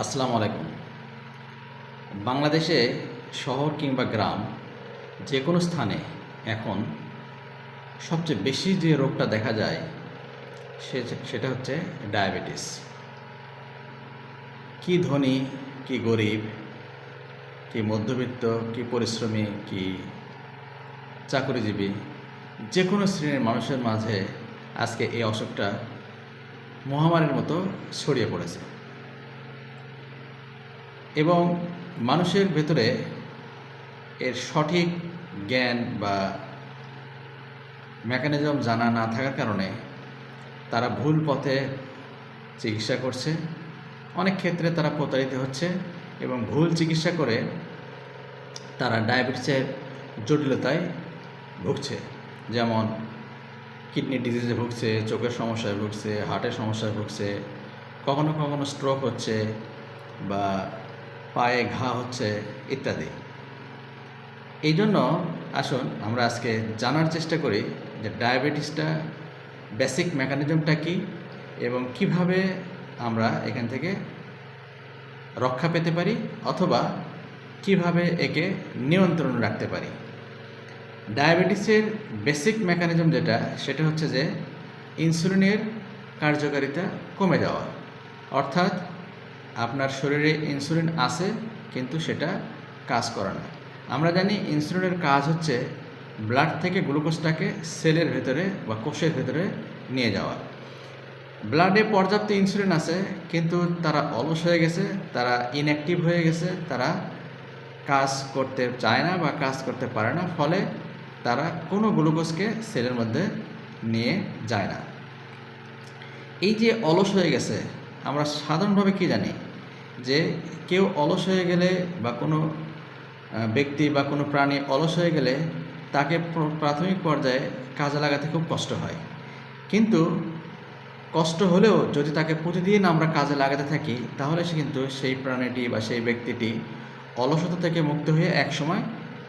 আসসালামু আলাইকুম। বাংলাদেশে শহর কিংবা গ্রাম যে কোনো স্থানে এখন সবচেয়ে বেশি যে রোগটা দেখা যায় সে সেটা হচ্ছে ডায়াবেটিস। কি ধনী, কি গরিব, কি মধ্যবিত্ত, কি পরিশ্রমী, কি চাকরিজীবী, যে কোনো শ্রেণির মানুষের মাঝে আজকে এই অসুখটা মহামারীর মতো ছড়িয়ে পড়েছে। এবং মানুষের ভেতরে এর সঠিক জ্ঞান বা মেকানিজম জানা না থাকার কারণে তারা ভুল পথে চিকিৎসা করছে। অনেক ক্ষেত্রে তারা প্রতারিত হচ্ছে এবং ভুল চিকিৎসা করে তারা ডায়াবেটিসের জটিলতায় ভুগছে। যেমন কিডনি ডিজিজে ভুগছে, চোখের সমস্যায় ভুগছে, হার্টের সমস্যায় ভুগছে, কখনো কখনো স্ট্রোক হচ্ছে বা পায়ে ঘা হচ্ছে ইত্যাদি। এই জন্য আসুন, আমরা আজকে জানার চেষ্টা করি যে ডায়াবেটিসটা বেসিক মেকানিজমটা কী এবং কীভাবে আমরা এখান থেকে রক্ষা পেতে পারি অথবা কীভাবে একে নিয়ন্ত্রণ রাখতে পারি। ডায়াবেটিসের বেসিক মেকানিজম যেটা, সেটা হচ্ছে যে ইনসুলিনের কার্যকারিতা কমে যাওয়া। অর্থাৎ আপনার শরীরে ইনসুলিন আছে, কিন্তু সেটা কাজ করে না। আমরা জানি ইনসুলিনের কাজ হচ্ছে ব্লাড থেকে গ্লুকোজটাকে সেলের ভেতরে বা কোষের ভেতরে নিয়ে যাওয়া। ব্লাডে পর্যাপ্ত ইনসুলিন আছে, কিন্তু তারা অলস হয়ে গেছে, তারা ইনঅ্যাক্টিভ হয়ে গেছে, তারা কাজ করতে চায় না বা কাজ করতে পারে না, ফলে তারা কোনো গ্লুকোজকে সেলের মধ্যে নিয়ে যায় না। এই যে অলস হয়ে গেছে, আমরা সাধারণভাবে কি জানি? যে কেউ অলস হয়ে গেলে বা কোনো ব্যক্তি বা কোনো প্রাণী অলস হয়ে গেলে তাকে প্রাথমিক পর্যায়ে কাজে লাগাতে খুব কষ্ট হয়। কিন্তু কষ্ট হলেও যদি তাকে প্রতিদিন আমরা কাজে লাগাতে থাকি, তাহলে সে কিন্তু সেই প্রাণীটি বা সেই ব্যক্তিটি অলসতা থেকে মুক্ত হয়ে একসময়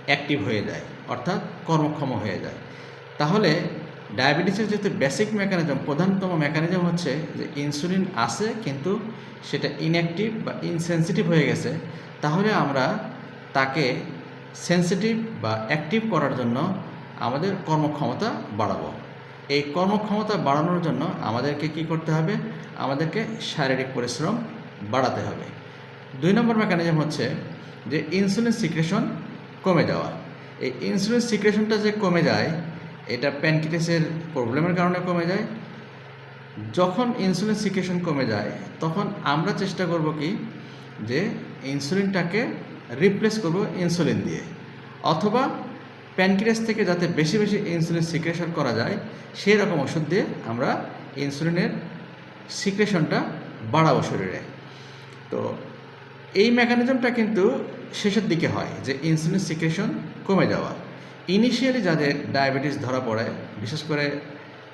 অ্যাক্টিভ হয়ে যায়, অর্থাৎ কর্মক্ষম হয়ে যায়। তাহলে ডায়াবেটিসের যেহেতু বেসিক মেকানিজম প্রধানতম মেকানিজম হচ্ছে যে ইনসুলিন আছে, কিন্তু সেটা ইনঅ্যাক্টিভ বা ইনসেন্সিটিভ হয়ে গেছে। তাহলে আমরা তাকে সেন্সিটিভ বা অ্যাক্টিভ করার জন্য আমাদের কর্মক্ষমতা বাড়াবো। এই কর্মক্ষমতা বাড়ানোর জন্য আমাদেরকে কি করতে হবে? আমাদেরকে শারীরিক পরিশ্রম বাড়াতে হবে। দুই নম্বর মেকানিজম হচ্ছে যে ইনসুলিন সিক্রেশন কমে যাওয়া। এই ইনসুলিন সিক্রেশনটা যে কমে যায় এটা প্যানক্রিয়াসের প্রবলেমের কারণে কমে যায়। যখন ইনসুলিন সিক্রেশন কমে যায়, তখন আমরা চেষ্টা করব কি? যে ইনসুলিনটাকে রিপ্লেস করব ইনসুলিন দিয়ে। অথবা প্যানক্রিয়াস থেকে যাতে বেশি বেশি ইনসুলিন সিক্রেশন করা যায়, সেই রকম ওষুধ দিয়ে আমরা ইনসুলিনের সিক্রেশনটা বাড়াবো শরীরে। তো এই মেকানিজমটা কিন্তু শেষের দিকে হয়, যে ইনসুলিন সিক্রেশন কমে যাওয়া। ইনিশিয়ালি যাদের ডায়াবেটিস ধরা পড়ে, বিশেষ করে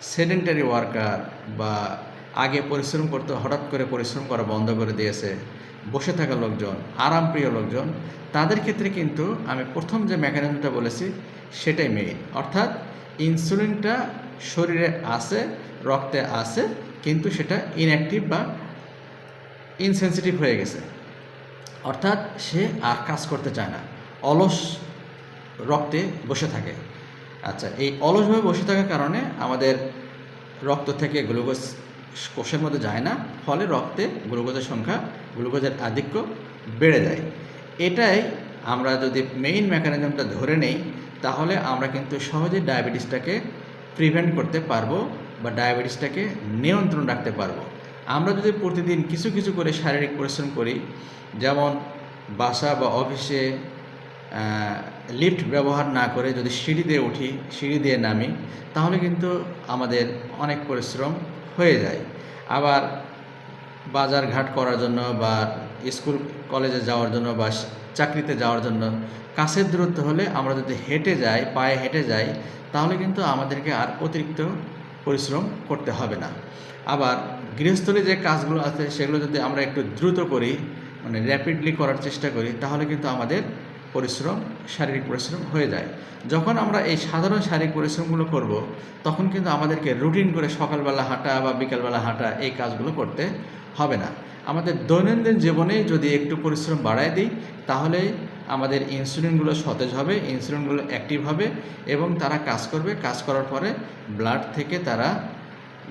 সেডেন্টারি ওয়ার্কার বা আগে পরিশ্রম করতে, হঠাৎ করে পরিশ্রম করা বন্ধ করে দিয়েছে, বসে থাকা লোকজন, আরামপ্রিয় লোকজন, তাদের ক্ষেত্রে কিন্তু আমি প্রথম যে মেকানিজমটা বলেছি, সেটাই মেইন অর্থাৎ ইনসুলিনটা শরীরে আছে, রক্তে আছে, কিন্তু সেটা ইনঅ্যাক্টিভ বা ইনসেন্সিটিভ হয়ে গেছে। অর্থাৎ সে আর কাজ করতে চায় না। অলস রক্তে বসে থাকে। আচ্ছা এই অলসভাবে বসে থাকার কারণে আমাদের রক্ত থেকে গ্লুকোজ কোষের মধ্যে যায় না, ফলে রক্তে গ্লুকোজের সংখ্যা, গ্লুকোজের আধিক্য বেড়ে যায়। এটাই আমরা যদি মেইন মেকানিজমটা ধরে নেই, তাহলে আমরা কিন্তু সহজে ডায়াবেটিসটাকে প্রিভেন্ট করতে পারব বা ডায়াবেটিসটাকে নিয়ন্ত্রণ রাখতে পারব। আমরা যদি প্রতিদিন কিছু কিছু করে শারীরিক পরিশ্রম করি, যেমন বাসা বা অফিসে লিফট ব্যবহার না করে যদি সিঁড়ি দিয়ে উঠি, সিঁড়ি দিয়ে নামি, তাহলে কিন্তু আমাদের অনেক পরিশ্রম হয়ে যায়। আবার বাজার ঘাট করার জন্য বা স্কুল, কলেজে যাওয়ার জন্য বা চাকরিতে যাওয়ার জন্য কাছের দূরত্ব হলে আমরা যদি হেঁটে যাই, পায়ে হেঁটে যাই, তাহলে কিন্তু আমাদেরকে আর অতিরিক্ত পরিশ্রম করতে হবে না। আবার গৃহস্থলী যে কাজগুলো আছে, সেগুলো যদি আমরা একটু দ্রুত করি মানে র্যাপিডলি করার চেষ্টা করি, তাহলে কিন্তু আমাদের পরিশ্রম, শারীরিক পরিশ্রম হয়ে যায়। যখন আমরা এই সাধারণ শারীরিক পরিশ্রমগুলো করব, তখন কিন্তু আমাদেরকে রুটিন করে সকালবেলা হাঁটা বা বিকালবেলা হাঁটা এই কাজগুলো করতে হবে না। আমাদের দৈনন্দিন জীবনে যদি একটু পরিশ্রম বাড়ায় দিই তাহলে আমাদের ইনসুলিনগুলো সতেজ হবে, ইনসুলিনগুলো অ্যাক্টিভ হবে এবং তারা কাজ করবে। কাজ করার পরে ব্লাড থেকে তারা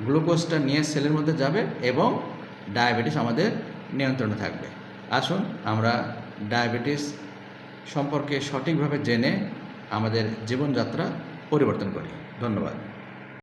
গ্লুকোজটা নিয়ে সেলের মধ্যে যাবে এবং ডায়াবেটিস আমাদের নিয়ন্ত্রণে থাকবে। আসুন, আমরা ডায়াবেটিস সম্পর্কে সঠিকভাবে জেনে আমাদের জীবনযাত্রা পরিবর্তন করি। ধন্যবাদ।